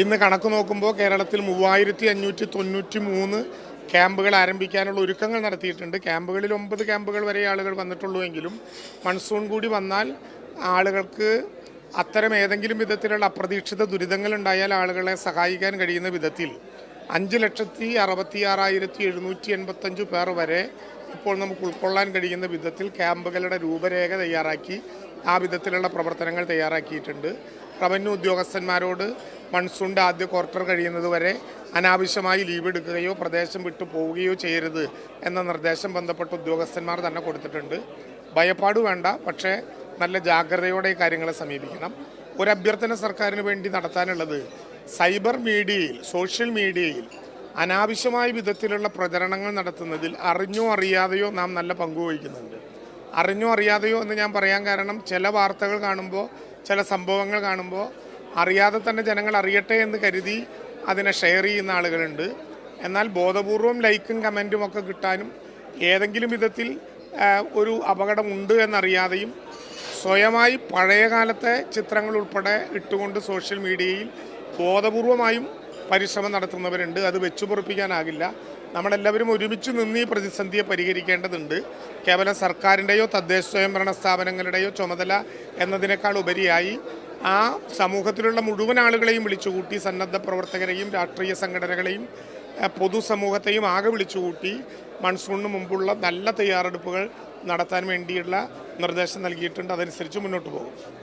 ഇന്ന് കണക്ക് നോക്കുമ്പോൾ കേരളത്തിൽ മൂവായിരത്തി അഞ്ഞൂറ്റി തൊണ്ണൂറ്റി മൂന്ന് ക്യാമ്പുകൾ ആരംഭിക്കാനുള്ള ഒരുക്കങ്ങൾ നടത്തിയിട്ടുണ്ട്. ക്യാമ്പുകളിൽ ഒമ്പത് ക്യാമ്പുകൾ വരെ ആളുകൾ വന്നിട്ടുള്ളൂ എങ്കിലും മൺസൂൺ കൂടി വന്നാൽ ആളുകൾക്ക് അത്തരം ഏതെങ്കിലും വിധത്തിലുള്ള അപ്രതീക്ഷിത ദുരിതങ്ങൾ ഉണ്ടായാൽ ആളുകളെ സഹായിക്കാൻ കഴിയുന്ന വിധത്തിൽ അഞ്ച് ലക്ഷത്തി അറുപത്തി ആറായിരത്തി എഴുന്നൂറ്റി എൺപത്തഞ്ച് പേർ വരെ ഇപ്പോൾ നമുക്ക് ഉൾക്കൊള്ളാൻ കഴിയുന്ന വിധത്തിൽ ക്യാമ്പുകളുടെ രൂപരേഖ തയ്യാറാക്കി ആ വിധത്തിലുള്ള പ്രവർത്തനങ്ങൾ തയ്യാറാക്കിയിട്ടുണ്ട്. റവന്യൂ ഉദ്യോഗസ്ഥന്മാരോട് മൺസൂണിന്റെ ആദ്യ ക്വാർട്ടർ കഴിയുന്നത് വരെ അനാവശ്യമായി ലീവ് എടുക്കുകയോ പ്രദേശം വിട്ടു പോവുകയോ ചെയ്യരുത് എന്ന നിർദ്ദേശം ബന്ധപ്പെട്ട ഉദ്യോഗസ്ഥന്മാർ തന്നെ കൊടുത്തിട്ടുണ്ട്. ഭയപ്പാട് വേണ്ട പക്ഷേ നല്ല ജാഗ്രതയോടെ കാര്യങ്ങളെ സമീപിക്കണം. ഒരു അഭ്യർത്ഥന സർക്കാരിന് വേണ്ടി നടത്താനുള്ളത് സൈബർ മീഡിയയിൽ സോഷ്യൽ മീഡിയയിൽ അനാവശ്യമായ വിധത്തിലുള്ള പ്രചരണങ്ങൾ നടത്തുന്നതിൽ അറിഞ്ഞോ അറിയാതെയോ നാം നല്ല പങ്കുവഹിക്കുന്നുണ്ട് അറിഞ്ഞോ അറിയാതെയോ എന്ന് ഞാൻ പറയാൻ കാരണം ചില വാർത്തകൾ കാണുമ്പോൾ ചില സംഭവങ്ങൾ കാണുമ്പോൾ അറിയാതെ തന്നെ ജനങ്ങൾ അറിയട്ടെ എന്ന് കരുതി അതിനെ ഷെയർ ചെയ്യുന്ന ആളുകളുണ്ട്. എന്നാൽ ബോധപൂർവം ലൈക്കും കമന്റും ഒക്കെ കിട്ടാനും ഏതെങ്കിലും വിധത്തിൽ ഒരു അപകടമുണ്ട് എന്നറിയാതെയും സ്വയമായി പഴയ കാലത്തെ ചിത്രങ്ങൾ ഉൾപ്പെടെ ഇട്ടുകൊണ്ട് സോഷ്യൽ മീഡിയയിൽ ബോധപൂർവമായും പരിശ്രമം നടത്തുന്നവരുണ്ട്. അത് വെച്ചു പൊറപ്പിക്കാനാകില്ല. നമ്മളെല്ലാവരും ഒരുമിച്ച് നിന്ന് ഈ പ്രതിസന്ധിയെ പരിഹരിക്കേണ്ടതുണ്ട്. കേവലം സർക്കാരിന്റെയോ തദ്ദേശ സ്വയംഭരണ സ്ഥാപനങ്ങളുടെയോ ചുമതല എന്നതിനേക്കാൾ ഉപരിയായി ആ സമൂഹത്തിലുള്ള മുഴുവൻ ആളുകളെയും വിളിച്ചുകൂട്ടി സന്നദ്ധ പ്രവർത്തകരെയും രാഷ്ട്രീയ സംഘടനകളെയും പൊതുസമൂഹത്തെയും ആകെ വിളിച്ചുകൂട്ടി മൺസൂണിന് മുമ്പുള്ള നല്ല തയ്യാറെടുപ്പുകൾ നടത്താൻ വേണ്ടിയുള്ള നിർദ്ദേശം നൽകിയിട്ടുണ്ട്. അതനുസരിച്ച് മുന്നോട്ട് പോകും.